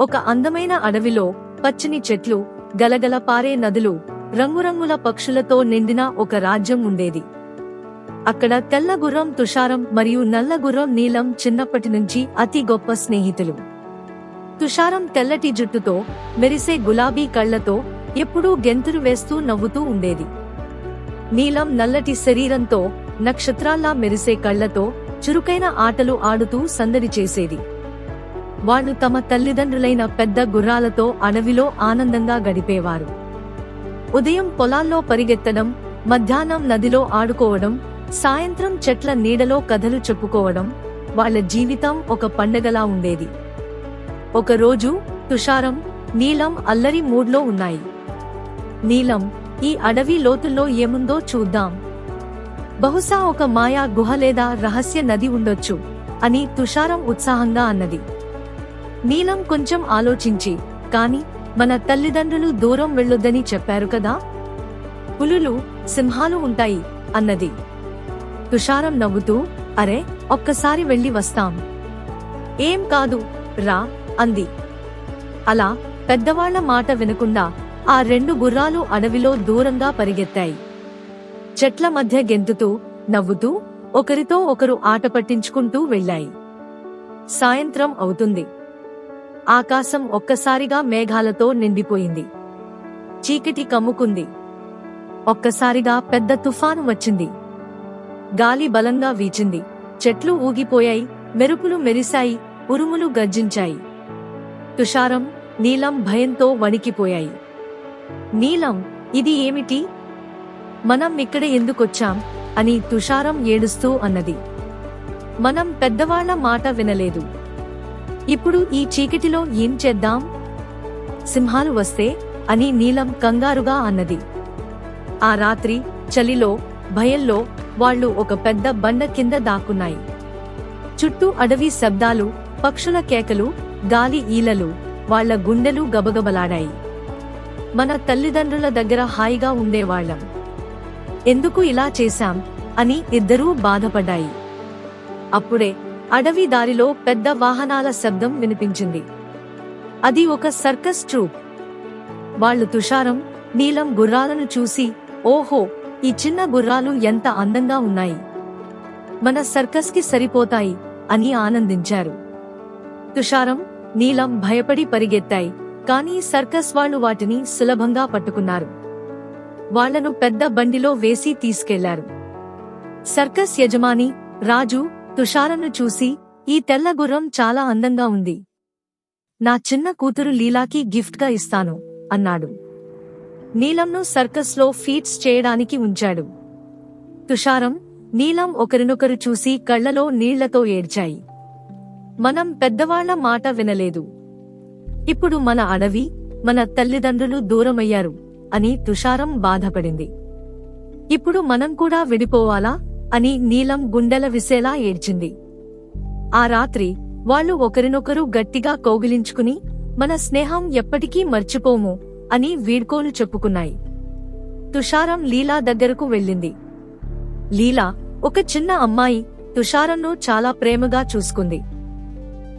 ఒక అందమైన అడవిలో పచ్చని చెట్లు గలగల పారే నదులు రంగురంగుల పక్షులతో నిండిన ఒక రాజ్యం ఉండేది. అక్కడ తెల్ల గుర్రం తుషారం మరియు నల్ల గుర్రం నీలం చిన్నప్పటి నుంచి అతి గొప్ప స్నేహితులు. తుషారం తెల్లటి జుట్టుతో మెరిసే గులాబీ కళ్ళతో ఎప్పుడూ గెంతులు వేస్తూ నవ్వుతూ ఉండేది. నీలం నల్లటి శరీరంతో నక్షత్రాల్లా మెరిసే కళ్ళతో చురుకైన ఆటలు ఆడుతూ సందడి చేసేది. వాళ్ళు తమ తల్లిదండ్రులైన పెద్ద గుర్రాలతో అడవిలో ఆనందంగా గడిపేవారు. ఉదయం పొలాల్లో పరిగెత్తడం మధ్యాహ్నం నదిలో ఆడుకోవడం సాయంత్రం చెట్ల నీడలో కథలు చెప్పుకోవడం వాళ్ళ జీవితం ఒక పండగలా ఉండేది. ఒకరోజు తుషారం నీలం అల్లరి మూడ్లో ఉన్నాయి. నీలం ఈ అడవి లోతుల్లో ఏముందో చూద్దాం. బహుశా ఒక మాయా గుహ లేదా రహస్య నది ఉండొచ్చు అని తుషారం ఉత్సాహంగా అన్నది. నీలం కొంచెం ఆలోచించి కాని మన తల్లిదండ్రులు దూరం వెళ్ళొద్దని చెప్పారు కదా? పులులు సింహాలు ఉంటాయి అన్నది. తుషారం నవ్వుతూ అరే ఒక్కసారి వెళ్ళి వస్తాం. ఏం కాదు రా అంది. అలా పెద్దవాళ్ళ మాట వినకుండా ఆ రెండు గుర్రాలు అడవిలో దూరంగా పరిగెత్తాయి. చెట్ల మధ్య గెంతుతూ నవ్వుతూ ఒకరితో ఒకరు ఆట పట్టించుకుంటూ వెళ్ళాయి. సాయంత్రం అవుతుంది. ఆకాశం ఒక్కసారిగా మేఘాలతో నిండిపోయింది. చీకటి కమ్ముకుంది. ఒక్కసారిగా పెద్ద తుఫాను వచ్చింది. గాలి బలంగా వీచింది. చెట్లు ఊగిపోయాయి మెరుపులు మెరిశాయి ఉరుములు గర్జించాయి. తుషారం నీలం భయంతో వణికిపోయాయి. నీలం ఇది ఏమిటి? మనం ఇక్కడ ఎందుకొచ్చాం? అని తుషారం ఏడుస్తూ అన్నది. మనం పెద్దవాళ్ళ మాట వినలేదు. ఇప్పుడు ఈ చీకటిలో ఏం చేద్దాం? సింహాలు వస్తే అని నీలం కంగారుగా అన్నది. ఆ రాత్రి చలిలో భయంలో వాళ్ళు ఒక పెద్ద బండ కింద దాక్కున్నాయి. చుట్టూ అడవి శబ్దాలు పక్షుల కేకలు గాలి ఈలలు వాళ్ళ గుండెలు గబగబలాడాయి. మన తల్లిదండ్రుల దగ్గర హాయిగా ఉండేవాళ్ళం ఎందుకు ఇలా చేశాం అని ఇద్దరూ బాధపడ్డాయి. అప్పుడే అడవి దారిలో పెద్ద వాహనాల శబ్దం వినిపించింది. అది ఒక సర్కస్ ట్రూప్. వాళ్ళు తుషారం నీలం గుర్రాలను చూసి ఓహో ఈ చిన్న గుర్రాలు ఎంత అందంగా ఉన్నాయి. మన సర్కస్కి సరిపోతాయి అని ఆనందించారు. తుషారం నీలం భయపడి పరిగెత్తాయి కానీ సర్కస్ వాళ్ళు వాటిని సులభంగా పట్టుకున్నారు. వాళ్ళను పెద్ద బండిలో వేసి తీసుకెళ్ళారు. సర్కస్ యజమాని రాజు తుషారంను చూసి ఈ తెల్ల గుర్రం చాలా అందంగా ఉంది. నా చిన్న కూతురు లీలాకి గిఫ్ట్గా ఇస్తాను అన్నాడు. నీలంను సర్కస్లో ఫీట్స్ చేయడానికి ఉంచాడు. తుషారం నీలం ఒకరినొకరు చూసి కళ్ళలో నీళ్ళతో ఏడ్చాయి. మనం పెద్దవాళ్ళ మాట వినలేదు. ఇప్పుడు మన అడవి మన తల్లిదండ్రులు దూరమయ్యారు అని తుషారం బాధపడింది. ఇప్పుడు మనం కూడా విడిపోవాలా? అని నీలం గుండెల విసేలా ఏడ్చింది. ఆ రాత్రి వాళ్ళు ఒకరినొకరు గట్టిగా కౌగిలించుకుని మన స్నేహం ఎప్పటికీ మర్చిపోము అని వీడ్కోలు చెప్పుకున్నాయి. తుషారం లీలా దగ్గరకు వెళ్ళింది. లీలా ఒక చిన్న అమ్మాయి తుషారంను చాలా ప్రేమగా చూసుకుంది.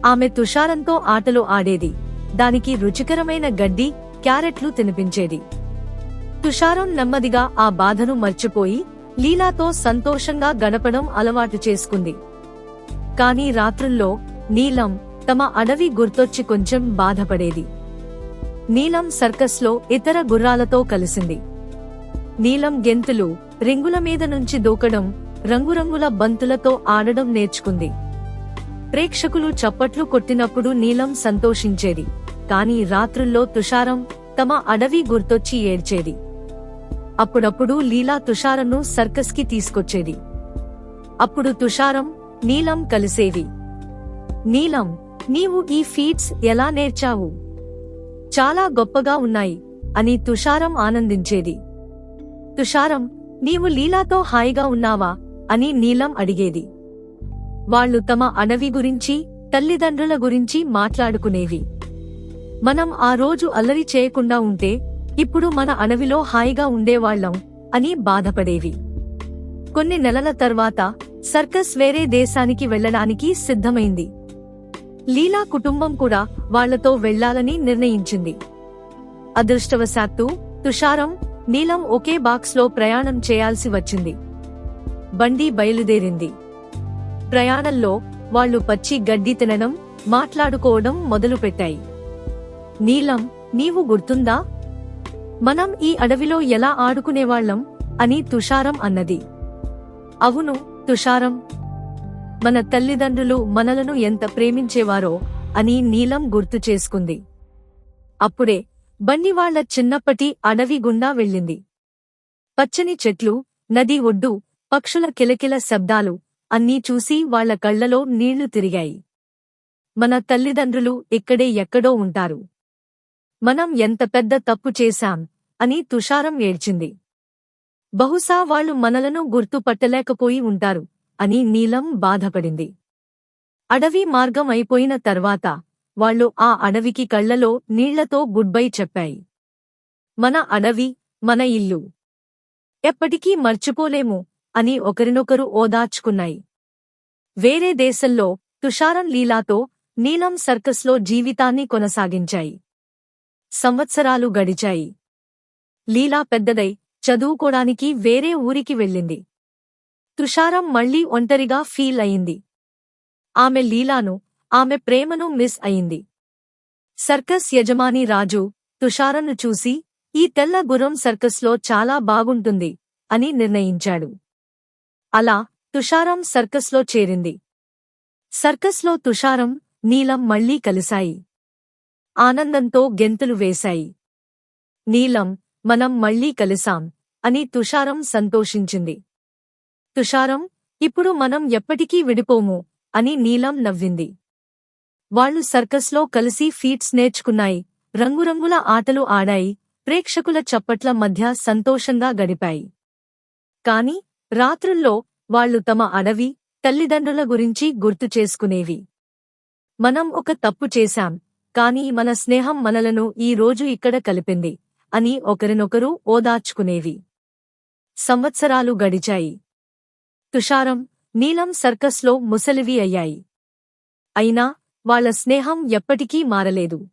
ఆమె తుషారంతో ఆటలు ఆడేది దానికి రుచికరమైన గడ్డి క్యారెట్లు తినిపించేది. తుషారం నెమ్మదిగా ఆ బాధను మర్చిపోయి లీలాతో సంతోషంగా గడపడం అలవాటు చేసుకుంది. కానీ రాత్రుల్లో నీలం తమ అడవి గుర్తొచ్చి కొంచెం బాధపడేది. నీలం సర్కస్లో ఇతర గుర్రాలతో కలిసింది. నీలం గెంతులు రింగుల మీద నుంచి దూకడం రంగురంగుల బంతులతో ఆడడం నేర్చుకుంది. ప్రేక్షకులు చప్పట్లు కొట్టినప్పుడు నీలం సంతోషించేది. కానీ రాత్రుల్లో తుషారం తమ అడవి గుర్తొచ్చి ఏడ్చేది. అప్పుడప్పుడు లీలా తుషారంను సర్కస్కి తీసుకొచ్చేది. అప్పుడు తుషారం నీలం కలిసేవి. నీలం నీవు ఈ ఫీట్స్ ఎలా నేర్చావు? చాలా గొప్పగా ఉన్నాయి అని తుషారం ఆనందించేది. తుషారం నీవు లీలాతో హాయిగా ఉన్నావా? అని నీలం అడిగేది. వాళ్ళు తమ అడవి గురించి తల్లిదండ్రుల గురించి మాట్లాడుకునేవి. మనం ఆ రోజు అల్లరి చేయకుండా ఉంటే ఇప్పుడు మన అడవిలో హాయిగా ఉండేవాళ్ళం అని బాధపడేవి. కొన్ని నెలల తర్వాత సర్కస్ వేరే దేశానికి వెళ్ళడానికి సిద్ధమైంది. లీలా కుటుంబం కూడా వాళ్ళతో వెళ్ళాలని నిర్ణయించింది. అదృష్టవశాత్తు తుషారం నీలం ఒకే బాక్స్లో ప్రయాణం చేయాల్సి వచ్చింది. బండి బయలుదేరింది. ప్రయాణంలో వాళ్ళు పచ్చి గడ్డి తినడం మాట్లాడుకోవడం మొదలుపెట్టాయి. నీలం నీవు గుర్తుందా? మనం ఈ అడవిలో ఎలా ఆడుకునేవాళ్ళం అని తుషారం అన్నది. అవును తుషారం. మన తల్లిదండ్రులు మనలను ఎంత ప్రేమించేవారో అని నీలం గుర్తు చేసుకుంది. అప్పుడే బన్నివాళ్ళ చిన్నప్పటి అడవి గుండా వెళ్ళింది. పచ్చని చెట్లు నది ఒడ్డు పక్షుల కిలకిల శబ్దాలు అన్నీ చూసి వాళ్ళ కళ్ళలో నీళ్ళు తిరిగాయి. మన తల్లిదండ్రులు ఇక్కడే ఎక్కడో ఉంటారు. మనం ఎంత పెద్ద తప్పు చేశాం అని తుషారం ఏడ్చింది. బహుశా వాళ్ళు మనలను గుర్తుపట్టలేకపోయి ఉంటారు అని నీలం బాధపడింది. అడవి మార్గం అయిపోయిన తర్వాత వాళ్ళు ఆ అడవికి కళ్ళలో నీళ్ళతో గుడ్బై చెప్పాయి. మన అడవి మన ఇల్లు. ఎప్పటికీ మర్చిపోలేము అని ఒకరినొకరు ఓదార్చుకున్నాయి. వేరే దేశంలో తుషారం లీలాతో నీలం సర్కస్లో జీవితాన్ని కొనసాగించాయి. సంవత్సరాలు గడిచాయి. లీలా పెద్దదై చదువుకోడానికి వేరే ఊరికి వెళ్ళింది. తుషారం మళ్ళీ ఒంటరిగా ఫీల్ అయింది. ఆమె లీలాను ఆమె ప్రేమను మిస్ అయింది. సర్కస్ యజమాని రాజు తుషారను చూసి ఈ తెల్ల గుర్రం సర్కస్లో చాలా బాగుంటుంది అని నిర్ణయించాడు. అలా తుషారం సర్కస్లో చేరింది. సర్కస్లో తుషారం నీలం మళ్ళీ కలిశాయి. ఆనందంతో గెంతులు వేశాయి. నీలం మనం మళ్ళీ కలిసాం అని తుషారం సంతోషించింది. తుషారం ఇప్పుడు మనం ఎప్పటికీ విడిపోము అని నీలం నవ్వింది. వాళ్ళు సర్కస్లో కలిసి ఫీట్స్ నేర్చుకున్నాయి రంగురంగుల ఆటలు ఆడాయి ప్రేక్షకుల చప్పట్ల మధ్య సంతోషంగా గడిపాయి. కాని రాత్రుల్లో వాళ్ళు తమ అడవి తల్లిదండ్రుల గురించి గుర్తు చేసుకునేవి. మనం ఒక తప్పు చేశాం కాని మన స్నేహం మనలను ఈ రోజు ఇక్కడ కలిపింది అని ఒకరినొకరు ఓదార్చుకునేవి. సంవత్సరాలు గడిచాయి. తుషారం నీలం సర్కస్లో ముసలివి అయ్యాయి. అయినా వాళ్ళ స్నేహం ఎప్పటికీ మారలేదు.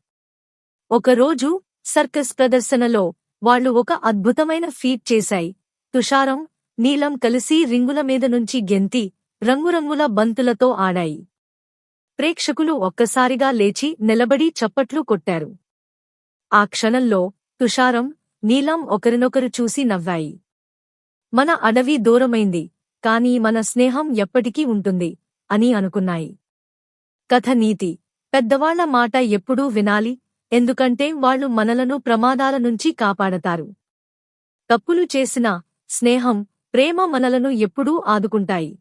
ఒకరోజు సర్కస్ ప్రదర్శనలో వాళ్ళు ఒక అద్భుతమైన ఫీట్ చేశాయి. తుషారం నీలం కలిసి రింగుల మీద నుంచి గెంతి రంగురంగుల బంతులతో ఆడాయి. ప్రేక్షకులు ఒక్కసారిగా లేచి నిలబడి చప్పట్లు కొట్టారు. ఆ క్షణంలో తుషారం నీలం ఒకరినొకరు చూసి నవ్వాయి. మన అడవి దూరమైంది కాని మన స్నేహం ఎప్పటికీ ఉంటుంది అని అనుకున్నాయి. కథ నీతి పెద్దవాళ్ళ మాట ఎప్పుడూ వినాలి ఎందుకంటే వాళ్ళు మనలను ప్రమాదాల నుంచి కాపాడతారు. తప్పులు చేసిన స్నేహం ప్రేమ మనలను ఎప్పుడూ ఆదుకుంటాయి.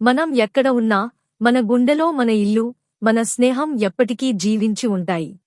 మనం ఎక్కడ ఉన్నా మన గుండెలో మన ఇల్లు మన స్నేహం ఎప్పటికీ జీవించి ఉంటాయి.